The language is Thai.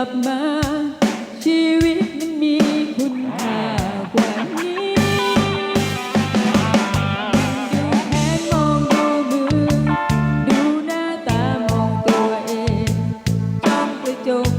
ลับมา ชีวิตมันมีคุณค่ากว่านี้ดูแผนมองดูมือ ดูหน้าตามองตัวเองจ้องกระจก